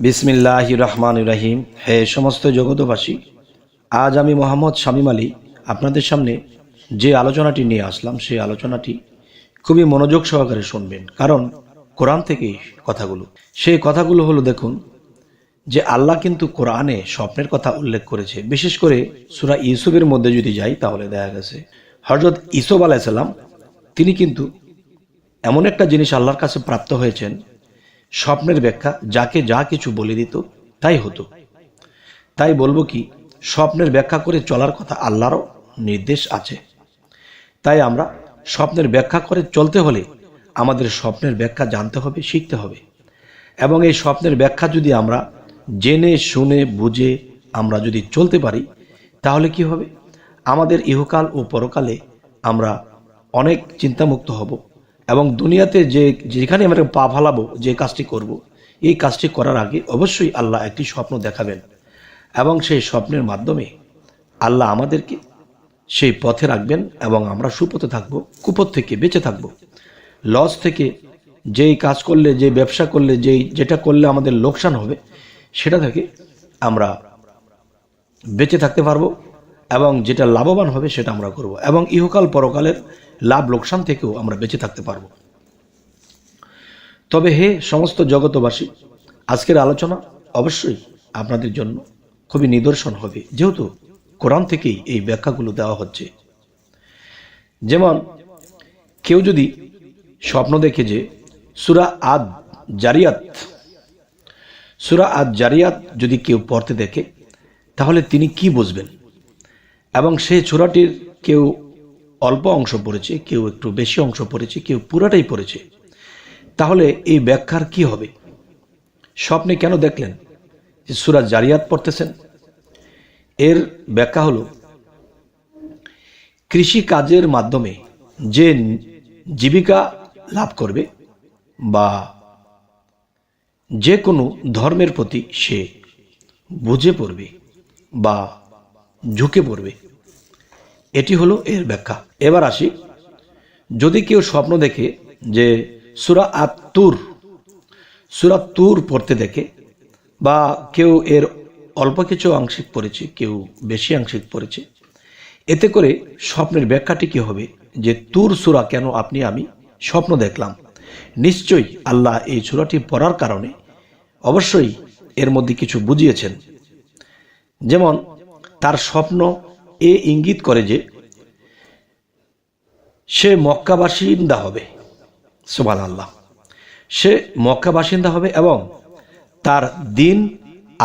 বিসমিল্লাহ রহমান রাহিম। হে সমস্ত জগতবাসী আজ আমি মোহাম্মদ শামীম আলী আপনাদের সামনে যে আলোচনাটি নিয়ে আসলাম, সেই আলোচনাটি খুবই মনোযোগ সহকারে শুনবেন। কারণ কোরআন থেকে কথাগুলো। সেই কথাগুলো হলো, দেখুন, যে আল্লাহ কিন্তু কোরআনে স্বপ্নের কথা উল্লেখ করেছে। বিশেষ করে সুরা ইউসুফের মধ্যে যদি যাই, তাহলে দেখা গেছে হজরত ইসুফ আলাইসাল্লাম তিনি কিন্তু এমন একটা জিনিস আল্লাহর কাছে প্রাপ্ত হয়েছেন স্বপ্নের ব্যাখ্যা, যাকে যা কিছু বলে দিত, তাই হতো। তাই বলব কি, স্বপ্নের ব্যাখ্যা করে চলার কথা আল্লাহরও নির্দেশ আছে। তাই আমরা স্বপ্নের ব্যাখ্যা করে চলতে হলে আমাদের স্বপ্নের ব্যাখ্যা জানতে হবে, শিখতে হবে। এবং এই স্বপ্নের ব্যাখ্যা যদি আমরা জেনে, শুনে, বুঝে আমরা যদি চলতে পারি, তাহলে কি হবে? আমাদের ইহকাল ও পরকালে আমরা অনেক চিন্তামুক্ত হব। এবং দুনিয়াতে যে, যেখানে আমরা পা ফালাবো, যে কাজটি করব। এই কাজটি করার আগে অবশ্যই আল্লাহ একটি স্বপ্ন দেখাবেন এবং সেই স্বপ্নের মাধ্যমে আল্লাহ আমাদেরকে সেই পথে রাখবেন এবং আমরা সুপথে থাকব, কুপথ থেকে বেঁচে থাকব লস থেকে যেই কাজ করলে, যে ব্যবসা করলে, যেই, যেটা করলে আমাদের লোকসান হবে, সেটা থেকে আমরা বেঁচে থাকতে পারব এবং যেটা লাভবান হবে সেটা আমরা করব এবং ইহকাল পরকালের লাভ লোকসান থেকেও আমরা বেঁচে থাকতে পারব। তবে হে সমস্ত জগতবাসী আজকের আলোচনা অবশ্যই আপনাদের জন্য খুবই নিদর্শন হবে, যেহেতু কোরআন থেকেই এই ব্যাখ্যাগুলো দেওয়া হচ্ছে। যেমন, কেউ যদি স্বপ্ন দেখে যে সুরা আদ জারিয়াত, সুরা আদ জারিয়াত যদি কেউ পড়তে দেখে, তাহলে তিনি কি বুঝবেন? এবং সেই ছোড়াটির কেউ অল্প অংশ পড়েছে, কেউ একটু বেশি অংশ পড়েছে, কেউ পুরাটাই পড়েছে। তাহলে এই ব্যাখ্যার কি হবে? স্বপ্নে কেন দেখলেন যে সুরা জারিয়াত পড়তেছেন? এর ব্যাখ্যা হলো, কৃষি কাজের মাধ্যমে যে জীবিকা লাভ করবে বা যে কোনো ধর্মের প্রতি সে বুঝে পড়বে বা ঝুঁকে পড়বে। এটি হলো এর ব্যাখ্যা। এবার আসি, যদি কেউ স্বপ্ন দেখে যে সুরা আত্তুর, সুরা তুর পড়তে দেখে বা কেউ এর অল্প কিছু আংশিক পড়েছে, কেউ বেশি আংশিক পড়েছে, এতে করে স্বপ্নের ব্যাখ্যাটি কি হবে? যে তুর সুরা কেন আপনি, আমি স্বপ্ন দেখলাম। নিশ্চয়ই আল্লাহ এই সুরাটি পড়ার কারণে অবশ্যই এর মধ্যে কিছু বুঝিয়েছেন। যেমন তার স্বপ্ন এ ইঙ্গিত করে যে সে মক্কা বাসিন্দা হবে। সুবাল আল্লাহ সে মক্কা বাসিন্দা হবে এবং তার দিন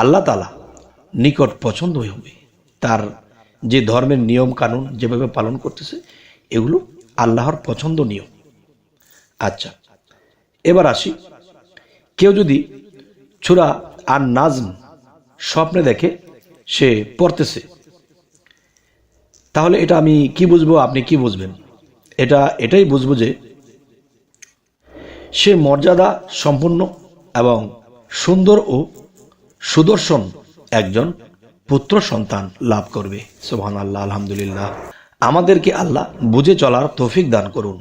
আল্লাহ তালা নিকট পছন্দ হবে। তার যে ধর্মের নিয়ম কানুন যেভাবে পালন করতেছে, এগুলো আল্লাহর পছন্দনীয় আচ্ছা এবার আসি। কেউ যদি ছুরা আর নাজম স্বপ্নে দেখে সে পড়তেছে। তাহলে এটা আমি কি বুঝব, আপনি কি বুঝবেন? এটা, এটাই বুঝব যে সে মর্যাদা সম্পন্ন এবং সুন্দর ও সুদর্শন একজন পুত্র সন্তান লাভ করবে। সোহান আল্লাহ আলহামদুলিল্লাহ। আমাদেরকে আল্লাহ বুঝে চলার তৌফিক দান করুন।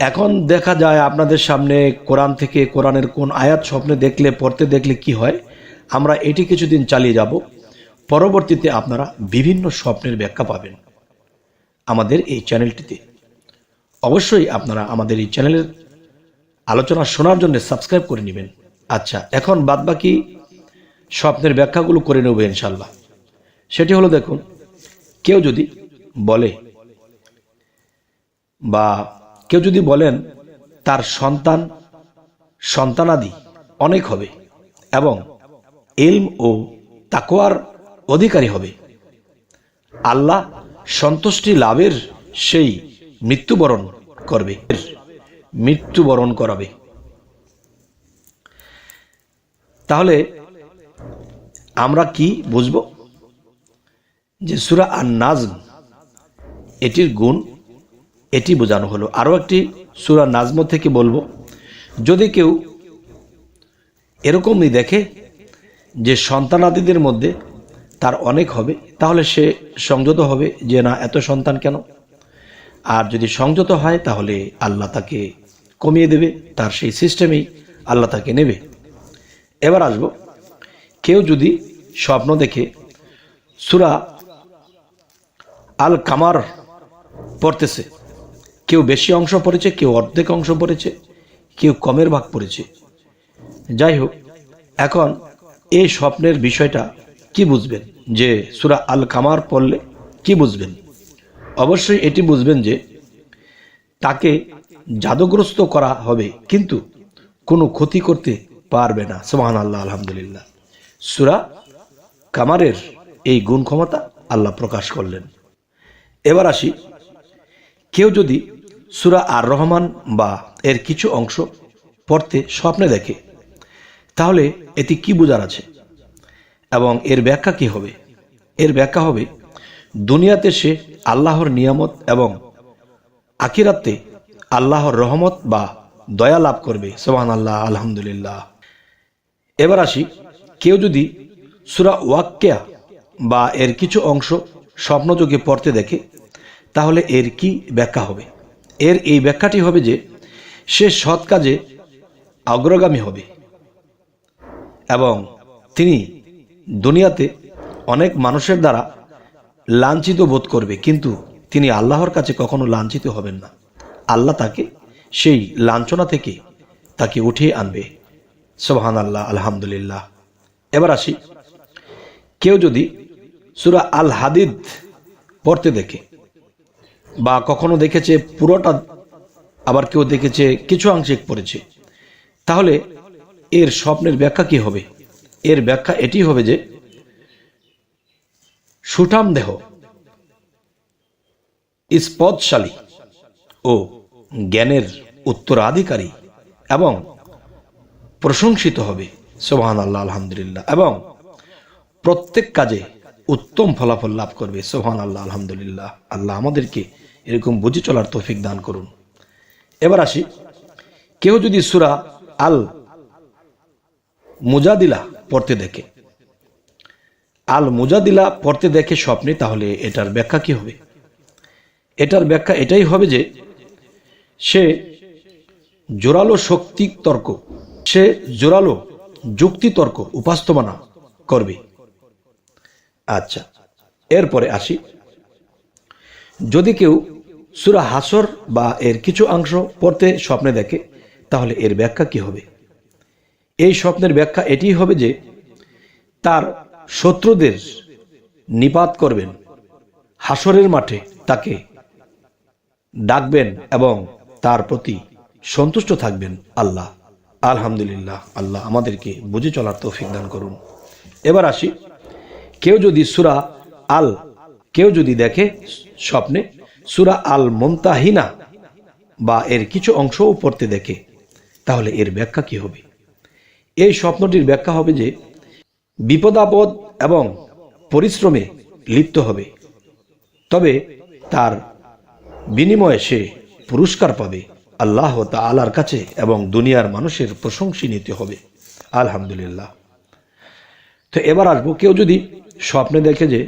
এখন দেখা যায় আপনাদের সামনে কোরআন থেকে কোরআনের কোন আয়াত স্বপ্নে দেখলে, পড়তে দেখলে কি হয়? আমরা এটি কিছুদিন চালিয়ে যাব। পরবর্তীতে আপনারা বিভিন্ন স্বপ্নের ব্যাখ্যা পাবেন আমাদের এই চ্যানেলটিতে। অবশ্যই আপনারা আমাদের এই চ্যানেলের আলোচনা শোনার জন্য সাবস্ক্রাইব করে নেবেন। আচ্ছা এখন বাদবাকি স্বপ্নের ব্যাখ্যাগুলো করে নেব ইনশাল্লাহ সেটি হলো দেখুন, কেউ যদি বলে বা কেউ যদি বলেন, তার সন্তান, সন্তানাদি অনেক হবে এবং এলম ও তাকোয়ার অধিকারী হবে। আল্লাহ সন্তুষ্টি লাভের সেই মৃত্যুবরণ করবে। মৃত্যুবরণ করাবে। তাহলে আমরা কি বুঝব? যে সুরা আর নাজম এটির গুণ এটি বোঝানো হলো। আরও একটি সুরা নাজম থেকে বলব, যদি কেউ এরকমই দেখে যে সন্তানাদিদের মধ্যে তার অনেক হবে, তাহলে সে সংযত হবে যে না, এত সন্তান কেন? আর যদি সংযত হয়, তাহলে আল্লাহ তাকে কমিয়ে দেবে, তার সেই সিস্টেমেই আল্লাহ তাকে নেবে। এবার আসব, কেউ যদি স্বপ্ন দেখে সুরা আল কামার পড়তেছে, কেউ বেশি অংশ পড়েছে, কেউ অর্ধেক অংশ পড়েছে, কেউ কমের ভাগ পড়েছে। যাই হোক, এখন এই স্বপ্নের বিষয়টা কি বুঝবেন? যে সুরা আল কামার পড়লে কি বুঝবেন? অবশ্যই এটি বুঝবেন যে তাকে জাদুগ্রস্ত করা হবে, কিন্তু কোনো ক্ষতি করতে পারবে না। সোহান আল্লাহ আলহামদুলিল্লাহ। সুরা কামারের এই গুণ ক্ষমতা আল্লাহ প্রকাশ করলেন। এবার আসি, কেউ যদি সুরা আর রহমান বা এর কিছু অংশ পড়তে স্বপ্নে দেখে তাহলে এটি কি বোঝার আছে? এবং এর ব্যাখ্যা কি হবে? এর ব্যাখ্যা হবে, দুনিয়াতে সে আল্লাহর নিয়ামত এবং আখিরাতে আল্লাহর রহমত বা দয়া লাভ করবে। সোহান আল্লাহ আলহামদুলিল্লাহ। এবার আসি, কেউ যদি সুরা ওয়াক্কেয়া বা এর কিছু অংশ স্বপ্নযোগে পড়তে দেখে, তাহলে এর কি ব্যাখ্যা হবে? এর এই ব্যাখ্যাটি হবে যে, সে সৎ কাজে অগ্রগামী হবে। এবং তিনি দুনিয়াতে অনেক মানুষের দ্বারা লাঞ্ছিত বোধ করবে, কিন্তু তিনি আল্লাহর কাছে কখনো লাঞ্ছিত হবেন না। আল্লাহ তাকে সেই লাঞ্ছনা থেকে তাকে উঠিয়ে আনবে। সোহান আল্লাহ আলহামদুলিল্লাহ। এবার আসি, কেউ যদি সুরা আল হাদিদ পড়তে দেখে বা কখনো দেখেছে, পুরোটা আবার কেউ দেখেছে, কিছু আংশিক পড়েছে, তাহলে এর স্বপ্নের ব্যাখ্যা কি হবে? এর ব্যাখ্যা এটি হবে যে, সুঠাম দেহ স্পদশালী ও জ্ঞানের উত্তরাধিকারী এবং প্রশংসিত হবে সোহান আল্লাহ আলহামদুলিল্লাহ, এবং প্রত্যেক কাজে উত্তম ফলাফল লাভ করবে সোহান আল্লাহ আলহামদুলিল্লাহ। আল্লাহ আমাদেরকে এরকম বুঝে চলার তৌফিক দান করুন। এবার আসি, কেউ যদি সুরা আল মুজাদিলা পড়তে দেখে। আল মুজাদিলা পড়তে দেখে স্বপ্নে, তাহলে এটার ব্যাখ্যা কি হবে? এটার ব্যাখ্যা এটাই হবে যে, সে জোরালো শক্তি তর্ক, সে জোরালো যুক্তি তর্ক উপাস্তমানা করবে। আচ্ছা এরপরে আসি। যদি কেউ সুরা হাসর বা এর কিছু অংশ পড়তে স্বপ্নে দেখে, তাহলে এর ব্যাখ্যা কি হবে? এই স্বপ্নের ব্যাখ্যা এটি হবে যে তার শত্রুদের নিপাত করবেন, হাসরের মাঠে তাকে ডাকবেন এবং তার প্রতি সন্তুষ্ট থাকবেন আল্লাহ। আলহামদুলিল্লাহ, আল্লাহ আমাদেরকে বুঝে চলার তৌফিক দান করুন। এবার আসি, কেউ যদি সুরা আল, কেউ যদি দেখে স্বপ্নে সুরা আল মন্তাহিনা বা এর কিছু অংশও পড়তে দেখে, তাহলে এর ব্যাখ্যা কি হবে? এই স্বপ্নটির ব্যাখ্যা হবে যে বিপদাপদ এবং পরিশ্রমে লিপ্ত হবে। তবে তার বিনিময়ে সে পুরস্কার পাবে। আল্লাহ তা আলার কাছে এবং দুনিয়ার মানুষের প্রশংসী নিতে হবে। আলহামদুলিল্লাহ। তো এবার আসব, কেউ যদি স্বপ্নে দেখে যে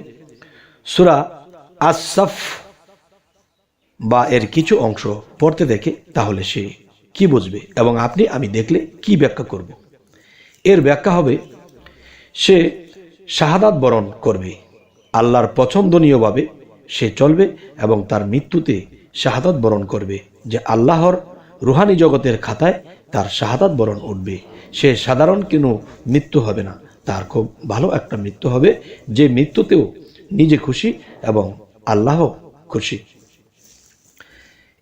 সুরা আসফ বা এর কিছু অংশ পড়তে দেখে, তাহলে সে কি বুঝবে এবং আপনি, আমি দেখলে কি ব্যাখ্যা করব? এর ব্যাখ্যা হবে, সে শাহাদাত বরণ করবে, আল্লাহর পছন্দনীয়ভাবে সে চলবে এবং তার মৃত্যুতে শাহাদাত বরণ করবে, যে আল্লাহর রুহানি জগতের খাতায় তার শাহাদাত বরণ উঠবে। সে সাধারণ কোনো মৃত্যু হবে না, তার খুব ভালো একটা মৃত্যু হবে, যে মৃত্যুতেও নিজে খুশি এবং আল্লাহ খুশি।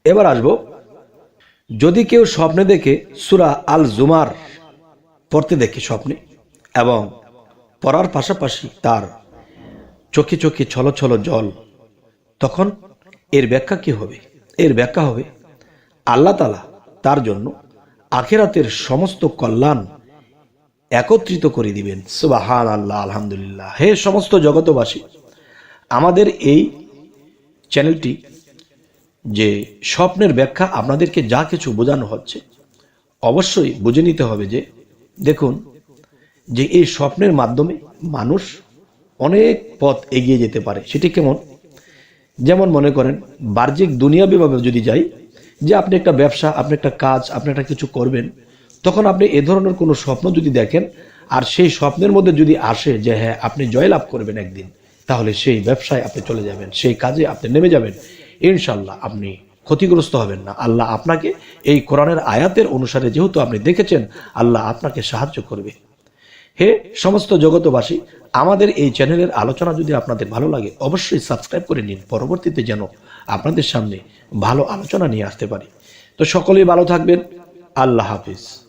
এবার আসব, যদি কেউ স্বপ্নে দেখে সুরা আল জুমার পড়তে দেখে স্বপ্নে এবং পড়ার পাশাপাশি তার চোখে চোখে ছলো ছলো জল। তখন এর ব্যাখ্যা কি হবে? এর ব্যাখ্যা হবে, আল্লাহ তালা তার জন্য আখেরাতের সমস্ত কল্যাণ একত্রিত করে দিবেন। সুবাহান আল্লাহ আলহামদুলিল্লাহ। হে সমস্ত জগতবাসী আমাদের এই চ্যানেলটি যে স্বপ্নের ব্যাখ্যা আপনাদেরকে যা কিছু বোঝানো হচ্ছে, অবশ্যই বুঝে নিতে হবে যে দেখুন, যে এই স্বপ্নের মাধ্যমে মানুষ অনেক পথ এগিয়ে যেতে পারে, সেটি কেমন? যেমন মনে করেন, বাহ্যিক দুনিয়া দুনিয়াবিভাবে যদি যাই, যে আপনি একটা ব্যবসা, আপনি একটা কাজ, আপনি একটা কিছু করবেন, তখন আপনি এ ধরনের কোনো স্বপ্ন যদি দেখেন, আর সেই স্বপ্নের মধ্যে যদি আসে যে হ্যাঁ আপনি জয়লাভ করবেন একদিন, তাহলে সেই ব্যবসায় আপনি চলে যাবেন, সেই কাজে আপনি নেমে যাবেন ইনশাল্লাহ আপনি ক্ষতিগ্রস্ত হবেন না। আল্লাহ আপনাকে এই কোরআনের আয়াতের অনুসারে যেহেতু আপনি দেখেছেন, আল্লাহ আপনাকে সাহায্য করবে। হে সমস্ত জগতবাসী আমাদের এই চ্যানেলের আলোচনা যদি আপনাদের ভালো লাগে, অবশ্যই সাবস্ক্রাইব করে নিন। পরবর্তীতে যেন আপনাদের সামনে ভালো আলোচনা নিয়ে আসতে পারি। তো সকলেই ভালো থাকবেন। আল্লাহ হাফিজ।